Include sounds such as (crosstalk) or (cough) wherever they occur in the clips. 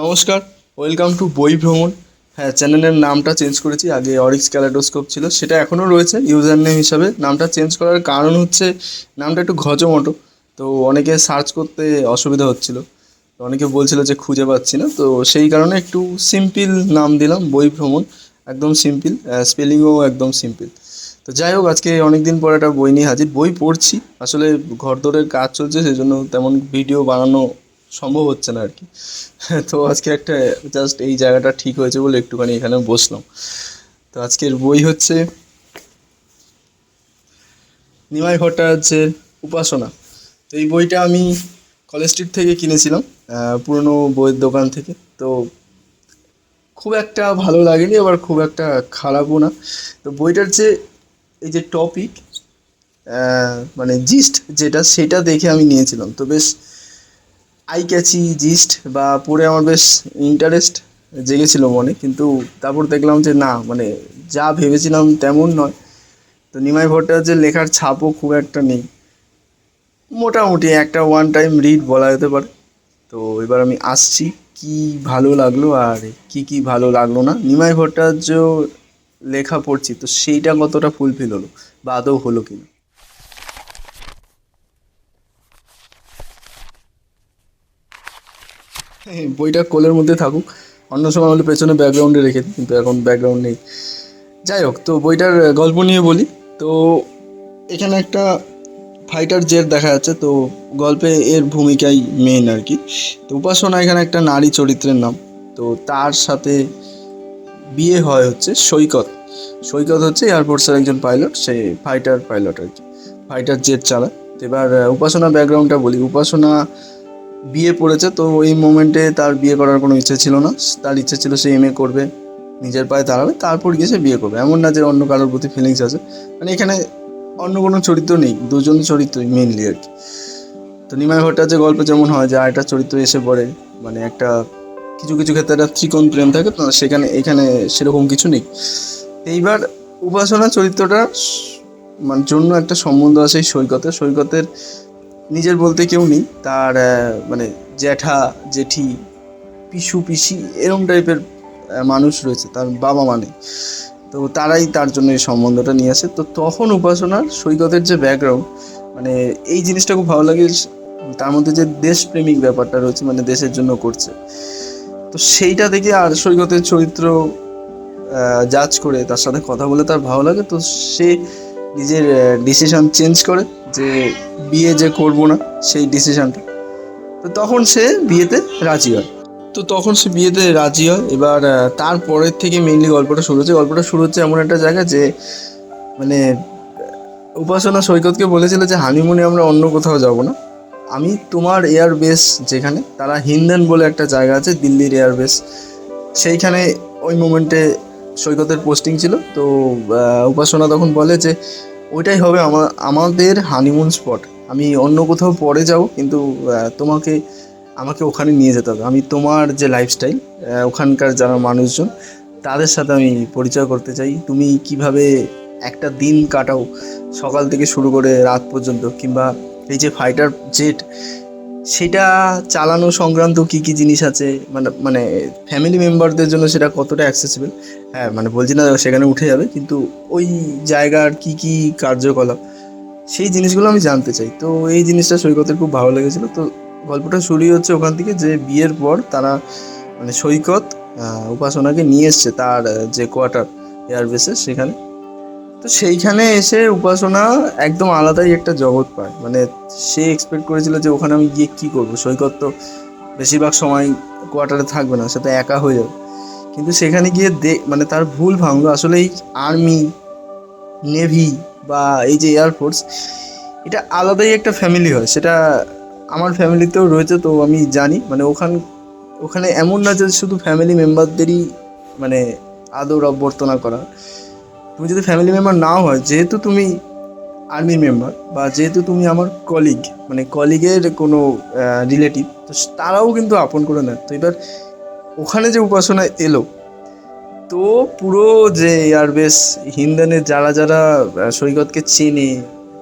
নমস্কার welcome to বই ভ্রমণ হ্যাঁ চ্যানেলের নামটা চেঞ্জ করেছি, আগে অরিক্স ক্যালাডোস্কোপ ছিল, সেটা এখনও রয়েছে ইউজার নেম হিসাবে। নামটা চেঞ্জ করার কারণ হচ্ছে, নামটা একটু ঘচমটো তো অনেকে সার্চ করতে অসুবিধা হচ্ছিল। অনেকে বলছিল যে খুঁজে পাচ্ছি না, তো সেই কারণে একটু সিম্পল নাম দিলাম বই ভ্রমণ একদম সিম্পল স্পেলিংও একদম সিম্পল তো যাই হোক, আজকে অনেক দিন পর একটা বই নিয়ে হাজির, বই পড়ছি, আসলে ঘরদোরের কাজ চলছে সেই জন্য তেমন ভিডিও বানানো সম্ভব হচ্ছে না আর কি তো আজকে একটা জাস্ট এই জায়গাটা ঠিক হয়েছে বলে একটুখানি এখানে বসলাম। তো আজকের বই হচ্ছে নিমাই ভট্টাচার্যের উপাসনা। তো এই বইটা আমি কলেজ স্ট্রিট থেকে কিনেছিলাম পুরনো বইয়ের দোকান থেকে। তো খুব একটা ভালো লাগেনি, আবার খুব একটা খারাপও না। তো বইটার যে এই যে টপিক মানে জিস্ট যেটা, সেটা দেখে আমি নিয়েছিলাম। তো বেশ আই ক্যাচি জিস্ট বা পড়ে আমার বেশ ইন্টারেস্ট জেগেছিল মনে, কিন্তু তারপর দেখলাম যে না মানে যা ভেবেছিলাম তেমন নয়। তো নিমাই ভট্টাচার্যের লেখার ছাপও খুব একটা নেই। মোটামুটি একটা ওয়ান টাইম রিড বলা যেতে পারে। তো এবার আমি আসছি, কি ভালো লাগল আর কি কি ভালো লাগল না? নিমাই ভট্টাচার্য লেখা পড়ছি, তো সেইটা কতটা ফুলফিল হলো বা আদৌ হলো কিনা? বইটা কোলের মধ্যে থাকুক। অন্য সময় হলে পেছনে ব্যাকগ্রাউন্ডে রেখে দিই, কিন্তু এখন ব্যাকগ্রাউন্ড নেই। যাই হোক, তো বইটার গল্প নিয়ে বলি। তো এখানে একটা ফাইটার জেট দেখা যাচ্ছে, তো গল্পে এর ভূমিকাই মেন আর কি। তো উপাসনা এখানে একটা নারী চরিত্রের নাম। তো তার সাথে বিয়ে হয় হচ্ছে সৈকত। সৈকত হচ্ছে এয়ারফোর্সের একজন পাইলট সে ফাইটার পাইলট আর কি। ফাইটার জেট চালায়। এবার উপাসনা ব্যাকগ্রাউন্ডটা বলি। উপাসনা বিয়ে পড়েছে, তো ওই মোমেন্টে তার বিয়ে করার কোনো ইচ্ছে ছিল না। তার ইচ্ছে ছিল সে এম এ করবে, নিজের পায়ে দাঁড়াবে, তারপর গিয়ে সে বিয়ে করবে। এমন না যে অন্য কারোর প্রতি ফিলিংস আছে। মানে এখানে অন্য কোনো চরিত্র নেই, দুজন চরিত্রই মেনলি আর কি। তো নিমাই ভট্টাচার্যের গল্প যেমন হয় যে, আরেকটা চরিত্র এসে পড়ে মানে একটা কিছু কিছু ক্ষেত্রে একটা ত্রিকোণ প্রেম থাকে, তো সেখানে, এখানে সেরকম কিছু নেই। এইবার উপাসনা চরিত্রটা মানে জন্য একটা সম্বন্ধ আছে এই সৈকতের সৈকতের নিজের বলতে কেউ নেই, তার মানে জ্যাঠা, জেঠি, পিসু, পিসি, এরম টাইপের মানুষ রয়েছে, তার বাবা মানে তো তারাই তার জন্য এই সম্বন্ধটা নিয়ে আসে। তো তখন উপাসনার সৈকতের যে ব্যাকগ্রাউন্ড মানে এই জিনিসটা খুব ভালো লাগে তার মধ্যে যে দেশপ্রেমিক ব্যাপারটা রয়েছে মানে দেশের জন্য করছে। তো সেইটা দেখে আর সৈকতের চরিত্র জাজ করে তার সাথে কথা বলে তার ভালো লাগে। তো সে নিজের ডিসিশন চেঞ্জ করে। যে বিয়ে যে করব না, সেই ডিসিশনটা তো তখন সে বিয়েতে রাজি হয়। তো তখন সে বিয়েতে রাজি হয়। এবার তারপরের থেকে মেইনলি গল্পটা শুরু হচ্ছে। গল্পটা শুরু হচ্ছে এমন একটা জায়গা যে মানে উপাসনা সৈকতকে বলেছিল যে হানিমুনে আমরা অন্য কোথাও যাব না। আমি তোমার এয়ার বেস যেখানে, তারা হিন্দেন বলে একটা জায়গা আছে, দিল্লির এয়ার বেস সেইখানে ওই মোমেন্টে সৈকতের পোস্টিং ছিল। তো উপাসনা তখন বলে যে ওইটাই হবে আমার আমাদের হানিমুন স্পট আমি অন্য কোথাও পরে যাব, কিন্তু তোমাকে, আমাকে ওখানে নিয়ে যেতে হবে। আমি তোমার যে লাইফস্টাইল ওখানকার যারা মানুষজন, তাদের সাথে আমি পরিচয় করতে চাই। তুমি কীভাবে একটা দিন কাটাও, সকাল থেকে শুরু করে রাত পর্যন্ত, কিংবা এই যে ফাইটার জেট সেটা চালানো সংক্রান্ত কী কী জিনিস আছে? মানে মানে ফ্যামিলি মেম্বারদের জন্য সেটা কতটা অ্যাক্সেসিবল হ্যাঁ মানে বলছি না সেখানে উঠে যাবে, কিন্তু ওই জায়গার কী কী কার্যকলাপ, সেই জিনিসগুলো আমি জানতে চাই। তো এই জিনিসটা সৈকতের খুব ভালো লেগেছিলো। তো গল্পটা শুরুই হচ্ছে ওখান থেকে যে বিয়ের পর তারা মানে সৈকত উপাসনাকে নিয়ে এসছে তার যে কোয়ার্টার এয়ারবেসে সেখানে। তো সেইখানে এসে উপাসনা একদম আলাদাই একটা জগৎ পায়। মানে সে এক্সপেক্ট করেছিল যে ওখানে আমি গিয়ে কী করব? সৈকত তো বেশিরভাগ সময় কোয়ার্টারে থাকবে না, সে তো একা হয়ে যাবে। কিন্তু সেখানে গিয়ে দে মানে তার ভুল ভাঙলো। আসলে এই আর্মি নেভি বা এই যে এয়ারফোর্স এটা আলাদাই একটা ফ্যামিলি হয়। সেটা আমার ফ্যামিলিতেও রয়েছে, তো আমি জানি। মানে ওখান, ওখানে এমন না যে শুধু ফ্যামিলি মেম্বারদেরই মানে আদর অভ্যর্থনা করা। তুমি যদি ফ্যামিলি মেম্বার নাও হয়, যেহেতু তুমি আর্মি মেম্বার বা যেহেতু তুমি আমার কলিগ মানে কলিগের কোনো রিলেটিভ তো তারাও কিন্তু আপন করে নেয়। তো এবার ওখানে যে উপাসনা এলো, তো পুরো যে এয়ারবেস হিন্দানের যারা যারা সৈকতকে চেনে,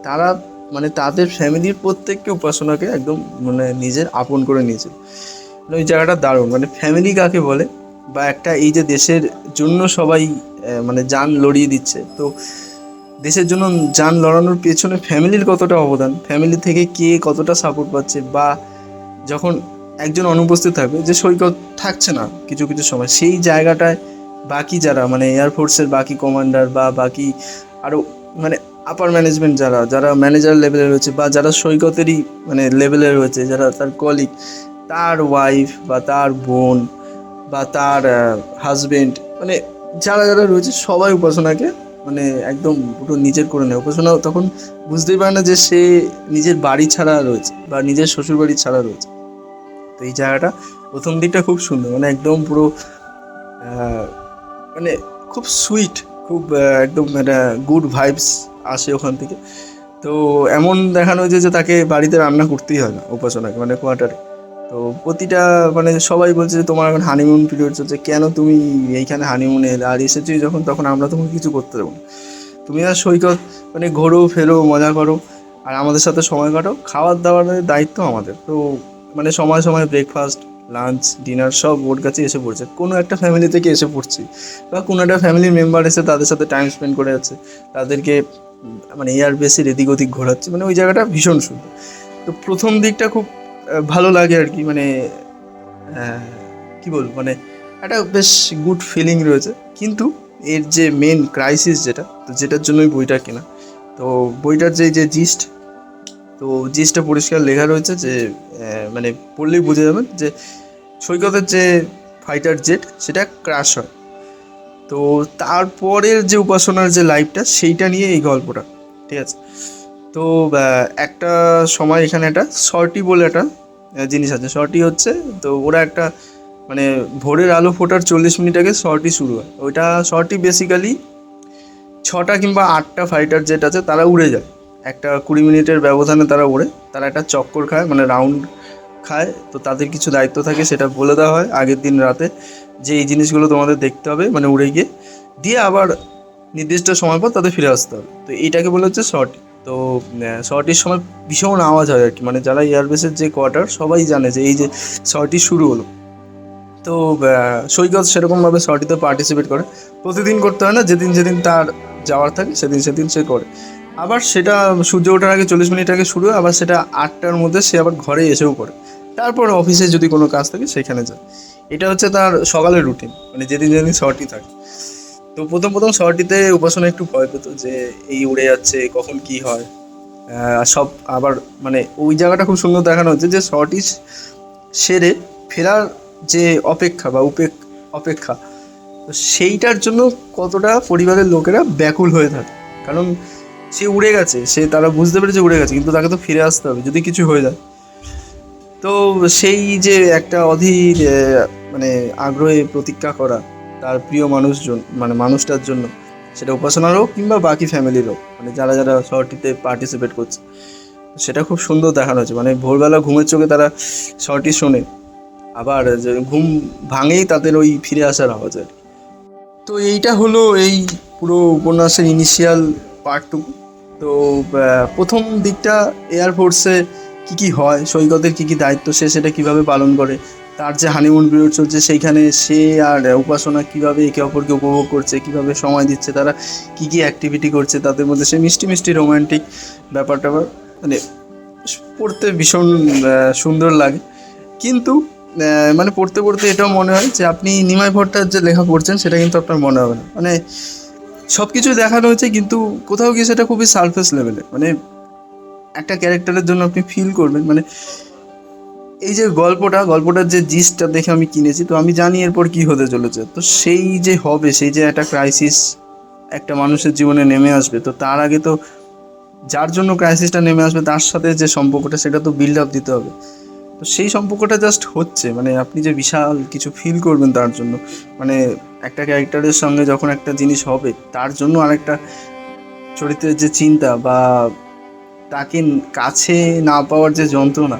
তারা মানে তাদের ফ্যামিলির প্রত্যেককে উপাসনাকে একদম মানে নিজের আপন করে নিয়েছিল। মানে ওই জায়গাটা দারুণ। মানে ফ্যামিলি কাকে বলে? বা একটা এই যে দেশের জন্য সবাই মানে যান লড়িয়ে দিচ্ছে, তো দেশের জন্য যান লড়ানোর পেছনে ফ্যামিলির কতটা অবদান? ফ্যামিলি থেকে কে কতটা সাপোর্ট পাচ্ছে? বা যখন একজন অনুপস্থিত থাকবে, যে সৈকত থাকছে না কিছু কিছু সময়, সেই জায়গাটায় বাকি যারা মানে এয়ারফোর্সের বাকি কমান্ডার বা বাকি আরও মানে আপার ম্যানেজমেন্ট যারা যারা ম্যানেজার লেভেলে রয়েছে বা যারা সৈকতেরই মানে লেভেলে রয়েছে, যারা তার কলিগ তার ওয়াইফ বা তার বোন বা তার হাজবেন্ড মানে যারা যারা রয়েছে সবাই উপাসনাকে মানে একদম পুরো নিজের করে নেয়। উপাসনা তখন বুঝতেই পারে না যে সে নিজের বাড়ি ছাড়া রয়েছে বা নিজের শ্বশুর বাড়ি ছাড়া রয়েছে। তো এই জায়গাটা প্রথম দিকটা খুব সুন্দর মানে একদম পুরো মানে খুব সুইট খুব একদম একটা গুড ভাইবস আসে ওখান থেকে। তো এমন দেখানো হয়েছে যে তাকে বাড়িতে রান্না করতেই হয় না উপাসনাকে মানে কোয়ার্টারে তো প্রতিটা মানে সবাই বলছে যে তোমার এখন হানিমুন পিরিয়ড চলছে, কেন তুমি এইখানে হানিমুনে এলে? আর এসেছি যখন, তখন আমরা তোমাকে কিছু করতে দেবো না। তুমি আর সৈকত মানে ঘোরো, ফেরো, মজা করো, আর আমাদের সাথে সময় কাটাও। খাওয়ার দাওয়ারের দায়িত্ব আমাদের। তো মানে সময় সময় ব্রেকফাস্ট লাঞ্চ ডিনার সব ওর কাছে এসে পড়ছে। কোনো একটা ফ্যামিলি থেকে এসে পড়ছি। বা কোনো একটা ফ্যামিলির মেম্বার এসে তাদের সাথে টাইম স্পেন্ড করে যাচ্ছে। তাদেরকে মানে এয়ার বেসের এদিক ওদিক ঘোরাচ্ছে। মানে ওই জায়গাটা ভীষণ সুন্দর। তো প্রথম দিকটা খুব ভালো লাগে আর কি মানে কি বলব মানে একটা বেশ গুড ফিলিং রয়েছে। কিন্তু এর যে মেন ক্রাইসিস যেটা, তো যেটার জন্যই বইটা কেনা। তো বইটার যে যে জিস্ট তো জিনিসটা পরিষ্কার লেখা রয়েছে যে মানে পড়লেই বুঝে যাবেন যে, সৈকতের যে ফাইটার জেট সেটা ক্রাশ হয়। তো তারপরের যে উপাসনার যে লাইফটা সেইটা নিয়ে এই গল্পটা, ঠিক আছে? তো একটা সময় এখানে একটা শর্টি বলে একটা জিনিস আছে। শর্টি হচ্ছে, তো ওরা একটা মানে ভোরের আলো ফোটার চল্লিশ মিনিট আগে শর্টি শুরু হয়। ওইটা শর্টি বেসিক্যালি ছটা কিংবা আটটা ফাইটার জেট আছে, তারা উড়ে যায়। একটা কুড়ি মিনিটের ব্যবধানে তারা ওড়ে। তারা একটা চক্কর খায় মানে রাউন্ড খায়। তো তাদের কিছু দায়িত্ব থাকে, সেটা বলে দেওয়া হয় আগের দিন রাতে। যে এই জিনিসগুলো তোমাদের দেখতে হবে মানে উড়ে গিয়ে। দিয়ে আবার নির্দিষ্ট সময় পর তাদের ফিরে আসতে হবে। তো এইটাকে বলে হচ্ছে শর্ট। তো শর্টির সময় ভীষণ আওয়াজ হয় আর কি। মানে যারা এয়ারবেসের যে কোয়ার্টার, সবাই জানে যে এই যে শর্টি শুরু হলো। তো সৈকত সেরকমভাবে শর্টিতে পার্টিসিপেট করে। প্রতিদিন করতে হয় না, যেদিন যেদিন তার যাওয়ার থাকে, সেদিন সেদিন সে করে। আবার সেটা সূর্য ওঠার আগে চল্লিশ মিনিট আগে শুরু হয়, আবার সেটা আটটার মধ্যে সে আবার ঘরে এসেও করে তারপর অফিসে যদি কোনো কাজ থাকে, সেখানে যায়। এটা হচ্ছে তার সকালের রুটিন মানে যেদিন যেদিন শর্টি থাকে। তো প্রথম প্রথম শহরটিতে উপাসনা একটু ভয় পেত যে এই উড়ে যাচ্ছে, কখন কি হয়। সব আবার মানে ওই জায়গাটা খুব সুন্দর দেখানো হচ্ছে যে শহরটি সেরে ফেরার যে অপেক্ষা বা উপেক, অপেক্ষা সেইটার জন্য কতটা পরিবারের লোকেরা ব্যাকুল হয়ে থাকে। কারণ সে উড়ে গেছে, সে তারা বুঝতে পেরেছে উড়ে গেছে, কিন্তু তাকে তো ফিরে আসতে হবে যদি কিছু হয়ে যায়। তো সেই যে একটা অধীর মানে আগ্রহে প্রতীক্ষা করা তার প্রিয় মানুষজন মানে মানুষটার জন্য, সেটা উপাসনার হোক কিংবা বাকি ফ্যামিলির হোক মানে যারা যারা শর্টিতে পার্টিসিপেট করছে। সেটা খুব সুন্দর দেখানো হয়েছে মানে ভোরবেলা ঘুমের চোখে তারা শর্টি শোনে। আবার ঘুম ভাঙেই তাদের ওই ফিরে আসার আওয়াজ আর তো এইটা হলো এই পুরো উপন্যাসের ইনিশিয়াল পার্টটুকু তো প্রথম দিকটা এয়ারফোর্সে কি কি হয়, সৈকতের কি কি দায়িত্ব সে সেটা কীভাবে পালন করে তার যে হানিমুন পিরিয়ড চলছে, সেইখানে সে আর উপাসনা কীভাবে একে অপরকে উপভোগ করছে, কীভাবে সময় দিচ্ছে, তারা কি কি অ্যাক্টিভিটি করছে, তাদের মধ্যে সে মিষ্টি মিষ্টি রোমান্টিক ব্যাপারটা মানে পড়তে ভীষণ সুন্দর লাগে। কিন্তু মানে পড়তে পড়তে এটাও মনে হয় যে আপনি নিমাই ভট্টার যে লেখা পড়ছেন, সেটা কিন্তু আপনার মনে হবে না। মানে সব কিছু দেখানো হয়েছে, কিন্তু কোথাও গিয়ে সেটা খুবই সারফেস লেভেলে মানে একটা ক্যারেক্টারের জন্য আপনি ফিল করবেন মানে এই যে গল্পটা, গল্পটার যে জিসটা দেখে আমি কিনেছি, তো আমি জানি এরপর কি হতে চলেছে। তো সেই যে হবে, সেই যে একটা ক্রাইসিস একটা মানুষের জীবনে নেমে আসবে, তো তার আগে তো যার জন্য ক্রাইসিসটা নেমে আসবে, তার সাথে যে সম্পর্কটা, সেটা তো বিল্ড আপ দিতে হবে। তো সেই সম্পর্কটা জাস্ট হচ্ছে মানে আপনি যে বিশাল কিছু ফিল করবেন তার জন্য। মানে একটা ক্যারেক্টারের সঙ্গে যখন একটা জিনিস হবে, তার জন্য আরেকটা চরিত্রের যে চিন্তা বা তাকে কাছে না পাওয়ার যে যন্ত্রণা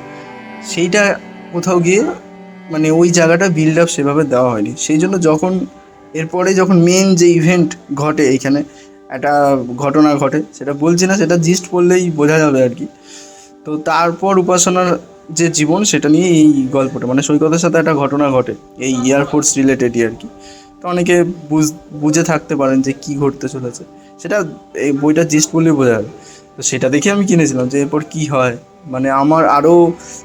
সেইটা কোথাও গিয়ে মানে ওই জায়গাটা বিল্ড আপ সেভাবে দেওয়া হয়নি। সেই জন্য যখন, এরপরে যখন মেন যে ইভেন্ট ঘটে এইখানে একটা ঘটনা ঘটে, সেটা বলছি না, সেটা জিস্ট বললেই বোঝা যাবে আর কি। তো তারপর উপাসনার যে জীবন, সেটা নিয়ে এই গল্পটা মানে সৈকতের সাথে একটা ঘটনা ঘটে, এই এয়ারফোর্স রিলেটেডই আর কি। তো অনেকে বুঝ, বুঝে থাকতে পারেন যে কী ঘটতে চলেছে। সেটা এই বইটা জিস্ট বললেই বোঝা যাবে। তো সেটা দেখে আমি কিনেছিলাম যে এরপর কী হয়। মানে আমার আরও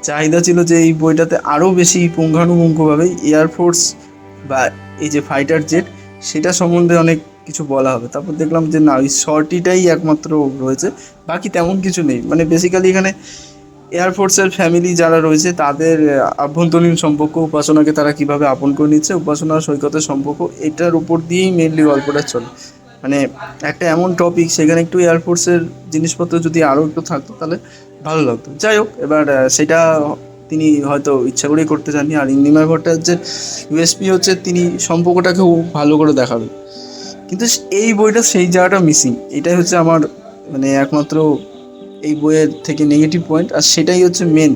চাহিদা ছিল যে এই বইটাতে আরও বেশি পুঙ্খানুপুঙ্খভাবে এয়ারফোর্স বা এই যে ফাইটার জেট সেটা সম্বন্ধে অনেক কিছু বলা হবে। তারপর দেখলাম যে না, ওই শর্টিটাই একমাত্র রয়েছে, বাকি তেমন কিছু নেই। মানে বেসিক্যালি এখানে এয়ারফোর্সের ফ্যামিলি যারা রয়েছে, তাদের আভ্যন্তরীণ সম্পর্ক, উপাসনাকে তারা কীভাবে আপন করে নিচ্ছে, উপাসনা সৈকতের সম্পর্ক, এটার উপর দিয়েই মেনলি গল্পটা চলে। মানে একটা এমন টপিক সেখানে একটু এয়ারফোর্সের জিনিসপত্র যদি আরও একটু থাকতো, তাহলে ভালো লাগতো। যাই হোক, এবার সেটা তিনি হয়তো ইচ্ছা করেই করতে চাননি। আর ইন্দিমা ভট্টাচার্যের ইউএসপি হচ্ছে, তিনি সম্পর্কটাকেও ভালো করে দেখাবেন কিন্তু এই বইটা সেই জায়গাটা মিসিং এটাই হচ্ছে আমার মানে একমাত্র এই বইয়ের থেকে নেগেটিভ পয়েন্ট আর সেটাই হচ্ছে মেন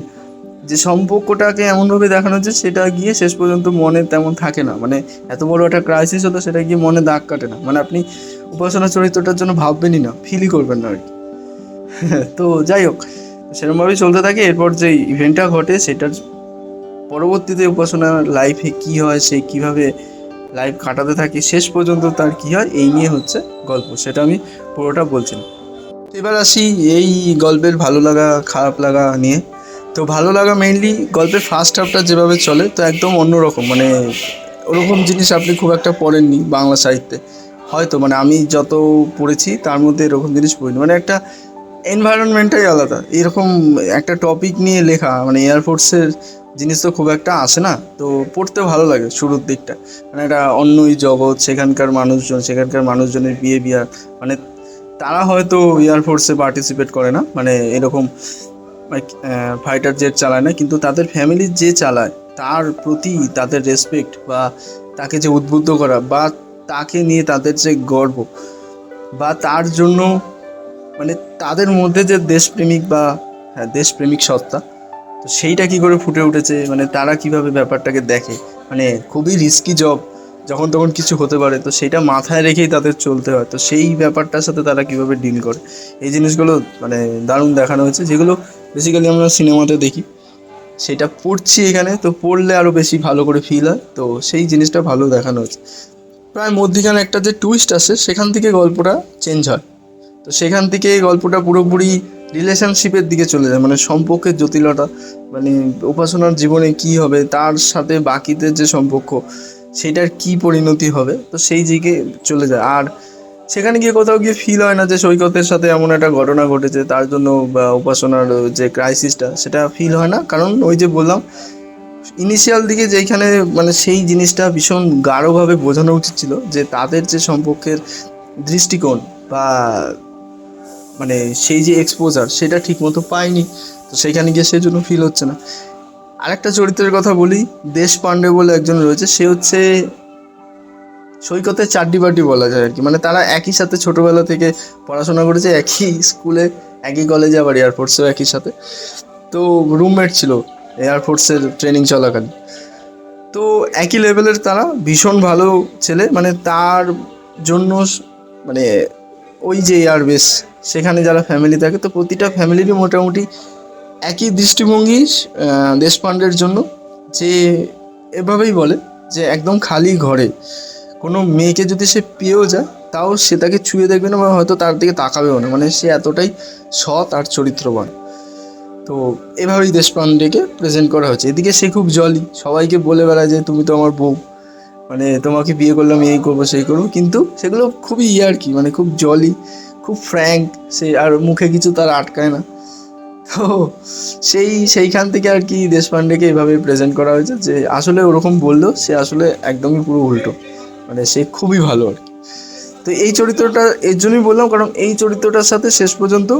যে সম্পর্কটাকে এমনভাবে দেখানো হচ্ছে, সেটা গিয়ে শেষ পর্যন্ত মনে তেমন থাকে না। মানে এত বড় একটা ক্রাইসিস হতো, সেটা গিয়ে মনে দাগ কাটে না। মানে আপনি উপাসনা চরিত্রটার জন্য ভাববেনই না ফিলই করবেন না আর কি। (laughs) তো যাই হোক সেরকমভাবেই চলতে থাকে। এরপর যে ইভেন্টটা ঘটে, সেটার পরবর্তীতে উপাসনার লাইফে কী হয়, সে কীভাবে লাইফ কাটাতে থাকে, শেষ পর্যন্ত তার কী হয়, এই নিয়ে হচ্ছে গল্প। সেটা আমি পুরোটা বলছি। এবার আসি এই গল্পের ভালো লাগা, খারাপ লাগা নিয়ে। তো ভালো লাগা মেইনলি গল্পের ফার্স্ট হাফটা যেভাবে চলে, তো একদম অন্যরকম। মানে ওরকম জিনিস আপনি খুব একটা পড়েননি বাংলা সাহিত্যে। হয়তো মানে আমি যত পড়েছি তার মধ্যে এরকম জিনিস পড়িনি। মানে একটা এনভায়রনমেন্টটাই আলাদা। এরকম একটা টপিক নিয়ে লেখা মানে এয়ারফোর্সের জিনিস তো খুব একটা আসে না। তো পড়তে ভালো লাগে শুরুর দিকটা। মানে একটা অন্যই জগৎ, সেখানকার মানুষজন, সেখানকার মানুষজনের বিহেভিয়ার মানে তারা হয়তো এয়ারফোর্সে পার্টিসিপেট করে না। মানে এরকম ফাইটার জেট চালায় না, কিন্তু তাদের ফ্যামিলি যে চালায়, তার প্রতি তাদের রেসপেক্ট বা তাকে যে উদ্বুদ্ধ করা বা তাকে নিয়ে তাদের যে গর্ব বা তার জন্য মানে তাদের মধ্যে যে দেশপ্রেমিক বা হ্যাঁ দেশপ্রেমিক সত্তা, তো সেইটা কি করে ফুটে উঠেছে? মানে তারা কীভাবে ব্যাপারটাকে দেখে? মানে খুবই রিস্কি জব যখন তখন কিছু হতে পারে, তো সেটা মাথায় রেখেই তাদের চলতে হয়। তো সেই ব্যাপারটার সাথে তারা কীভাবে ডিল করে? এই জিনিসগুলো মানে দারুণ দেখানো হয়েছে, যেগুলো বেসিক্যালি আমরা সিনেমাতে দেখি। সেটা পড়ছি এখানে, তো পড়লে আরও বেশি ভালো করে ফিল হয়। তো সেই জিনিসটা ভালো দেখানো হয়েছে প্রায় মধ্যিখানে একটা যে টুইস্ট আসে সেখান থেকে গল্পটা চেঞ্জ হয়। তো সেখান থেকে গল্পটা পুরোপুরি রিলেশনশিপের দিকে চলে যায়। মানে সম্পর্কের জটিলতা মানে উপাসনার জীবনে কি হবে, তার সাথে বাকিদের যে সম্পর্ক, সেটার কি পরিণতি হবে, তো সেই দিকে চলে যায়। আর সেখানে গিয়ে কোথাও গিয়ে ফিল হয় না যে সৈকতের সাথে এমন একটা ঘটনা ঘটেছে, তার জন্য উপাসনার যে ক্রাইসিসটা সেটা ফিল হয় না। কারণ ওই যে বললাম ইনিশিয়াল দিকে যেখানে মানে সেই জিনিসটা ভীষণ গাঢ়ভাবে বোঝানো উচিত ছিল যে তাদের যে সম্পর্কের দৃষ্টিকোণ বা মানে সেই যে এক্সপোজার সেটা ঠিকমতো পায়নি। তো সেখানে গিয়ে সেই জন্য ফিল হচ্ছে না। আরেকটা চরিত্রের কথা বলি, দেশ পাণ্ডে বলে একজন রয়েছে, সে হচ্ছে সৈকতের চাড্ডি বাড্ডি বলা যায় আর কি। মানে তারা একই সাথে ছোটোবেলা থেকে পড়াশোনা করেছে, একই স্কুলে, একই কলেজে আবার এয়ারফোর্সেও একই সাথে। তো রুমমেট ছিল এয়ারফোর্সের ট্রেনিং চলাকালীন। তো একই লেভেলের তারা ভীষণ ভালো ছেলে মানে তার জন্য মানে ওই যে এয়ারবেস সেখানে যারা ফ্যামিলি থাকে, তো প্রতিটা ফ্যামিলিরই মোটামুটি একই দৃষ্টিভঙ্গি দেশপাণ্ডের জন্য। যে এভাবেই বলে যে একদম খালি ঘরে। কোনো মেয়েকে যদি সে পেয়েও যায়, তাও সে তাকে ছুঁয়ে দেখবে না বা হয়তো তার দিকে তাকাবেও না। মানে সে এতটাই সৎ আর চরিত্রবান। তো এভাবেই দেশপাণ্ডেকে প্রেজেন্ট করা হয়েছে। এদিকে সে খুব জলি সবাইকে বলে বেড়ায় যে, তুমি তো আমার বউ। মানে তোমাকে বিয়ে করলে আমি এই করব, সেই করব। কিন্তু সেগুলো খুবই ইয়ে আর কি মানে খুব জলি খুব ফ্র্যাঙ্ক সে আর মুখে কিছু তার আটকায় না। তো সেই, সেইখান থেকে আর কি দেশপাণ্ডেকে এভাবে প্রেজেন্ট করা হয়েছে যে, আসলে ওরকম বললেও সে আসলে একদমই পুরো উল্টো। মানে সে খুবই ভালো আর তো এই চরিত্রটা, এর জন্যই বললাম, কারণ এই চরিত্রটার সাথে শেষ পর্যন্ত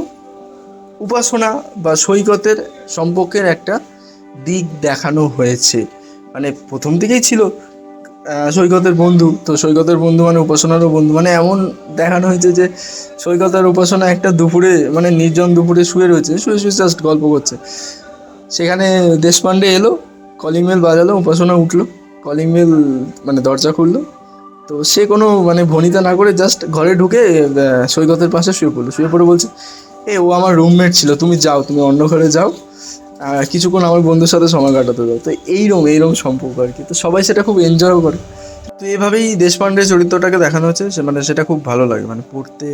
উপাসনা বা সৈকতের সম্পর্কের একটা দিক দেখানো হয়েছে। মানে প্রথম থেকেই ছিল সৈকতের বন্ধু, তো সৈকতের বন্ধু মানে উপাসনারও বন্ধু। মানে এমন দেখানো হয়েছে যে সৈকত আর উপাসনা একটা দুপুরে মানে নির্জন দুপুরে শুয়ে রয়েছে, শুয়ে শুয়ে জাস্ট গল্প করছে। সেখানে দেশপাণ্ডে এলো, কলিং বেল বাজালো, উপাসনা উঠল, কলিং বেল মানে দরজা খুললো তো সে কোনো মানে ভনিতা না করে জাস্ট ঘরে ঢুকে সৈকতের পাশে শুয়ে পড়ল। শুয়ে পড়ে বলছে, এ, ও আমার রুমমেট ছিল, তুমি যাও, তুমি অন্য ঘরে যাও কিছুক্ষণ আমার বন্ধুর সাথে সময় কাটাতে দাও। তো এইরকম এইরকম সম্পর্ক আর কি। তো সবাই সেটা খুব এনজয়ও করে। তো এভাবেই দেশপান্ডের চরিত্রটাকে দেখানো হচ্ছে, সে মানে সেটা খুব ভালো লাগে মানে পড়তে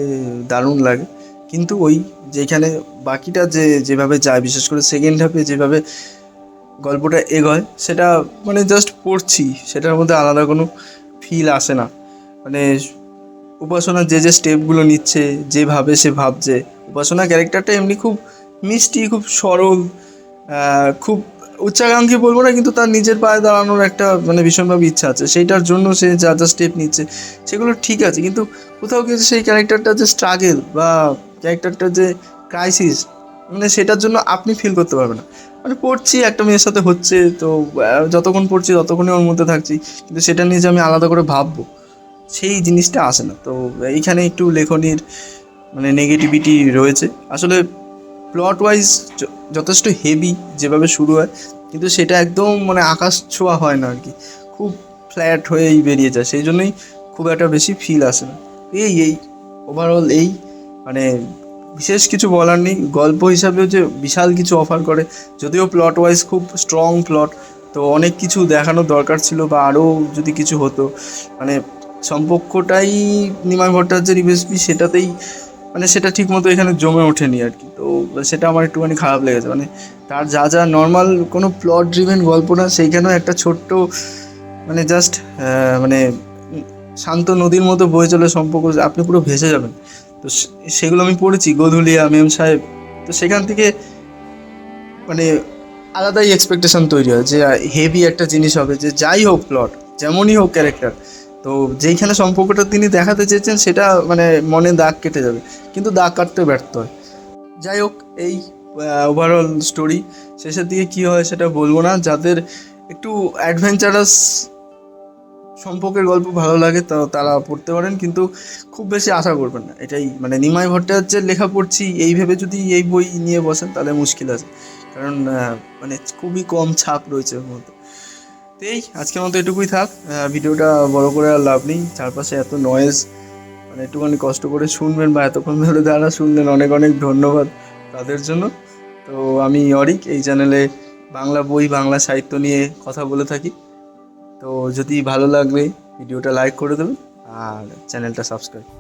দারুণ লাগে। কিন্তু ওই যেখানে বাকিটা যে, যেভাবে যায়, বিশেষ করে সেকেন্ড হাফে যেভাবে গল্পটা এগোয়, সেটা মানে জাস্ট পড়ছি, সেটার মধ্যে আলাদা কোনো ফিল আসে না। মানে উপাসনা যে যে স্টেপগুলো নিচ্ছে, যেভাবে সে ভাবছে, উপাসনা ক্যারেক্টারটা এমনি খুব মিষ্টি, খুব সরল খুব উচ্চাকাঙ্ক্ষী বলব না, কিন্তু তার নিজের পায়ে দাঁড়ানোর একটা মানে ভীষণভাবে ইচ্ছা আছে। সেইটার জন্য সে যা যা স্টেপ নিচ্ছে, সেগুলো ঠিক আছে। কিন্তু কোথাও কিছু সেই ক্যারেক্টারটা যে স্ট্রাগেল বা ক্যারেক্টারটা যে ক্রাইসিস মানে সেটার জন্য আপনি ফিল করতে পারবেন না। মানে পড়ছি, একটা মেয়ের সাথে হচ্ছে, তো যতক্ষণ পড়ছি ততক্ষণই ওর মধ্যে থাকছি। কিন্তু সেটা নিয়ে যে আমি আলাদা করে ভাববো, সেই জিনিসটা আসে না। তো, এইখানে একটু লেখনির মানে নেগেটিভিটি রয়েছে। আসলে প্লট ওয়াইজ যথেষ্ট হেভি যেভাবে শুরু হয়, কিন্তু সেটা একদম মানে আকাশ ছোঁয়া হয় না আর কি খুব ফ্ল্যাট হয়েই বেরিয়ে যায়। সেই জন্যই খুব একটা বেশি ফিল আসে না। এই এই ওভারঅল এই মানে বিশেষ কিছু বলার নেই। গল্প হিসাবেও যে বিশাল কিছু অফার করে, যদিও প্লট ওয়াইজ খুব স্ট্রং প্লট তো অনেক কিছু দেখানোর দরকার ছিল বা আরও যদি কিছু হতো। মানে সম্পর্কটাই নিমাই ভট্টাচার্যের ইউএসপি সেটাতেই মানে সেটা ঠিক মতো এখানে জমে ওঠেনি আর কি। তো সেটা আমার একটুখানি খারাপ লেগেছে। মানে তার যা যা নর্মাল কোনো প্লট ড্রিভেন গল্প না, সেইখানেও একটা ছোট্ট মানে জাস্ট মানে শান্ত নদীর মতো বয়ে চলে সম্পর্ক, আপনি পুরো ভেসে যাবেন। তো সেগুলো আমি পড়েছি, গোধুলিয়া মেম সাহেব। তো সেখান থেকে মানে আলাদাই এক্সপেকটেশন তৈরি হয় যে হেভি একটা জিনিস হবে, যে যাই হোক প্লট যেমনই হোক ক্যারেক্টার তো যেইখানে সম্পর্কটা তিনি দেখাতে চেয়েছেন, সেটা মানে মনে দাগ কেটে যাবে। কিন্তু দাগ কাটতে ব্যর্থ হয়। যাই হোক, এই ওভারঅল স্টোরি শেষের দিকে কী হয় সেটা বলব না। যাদের একটু অ্যাডভেঞ্চারাস সম্পর্কের গল্প ভালো লাগে, তো তারা পড়তে পারেন, কিন্তু খুব বেশি আশা করবেন না। এটাই মানে নিমাই ভট্টাচার্যের লেখা পড়ছি, এই ভেবে যদি এই বই নিয়ে বসেন, তাহলে মুশকিল আছে। কারণ মানে খুবই কম ছাপ রয়েছে ওর মধ্যে। তো এই, আজকের মতো এটুকুই থাক। ভিডিওটা বড় করে আর লাভ নেই। চারপাশে এত নয়েজ মানে একটুখানি কষ্ট করে শুনবেন বা এতক্ষণ ধরে যারা শুনলেন, অনেক অনেক ধন্যবাদ তাদের জন্য। তো আমি অরিক, এই চ্যানেলে বাংলা বই, বাংলা সাহিত্য নিয়ে কথা বলে থাকি। তো যদি ভালো লাগবে ভিডিওটা লাইক করে দেবেন আর চ্যানেলটা সাবস্ক্রাইব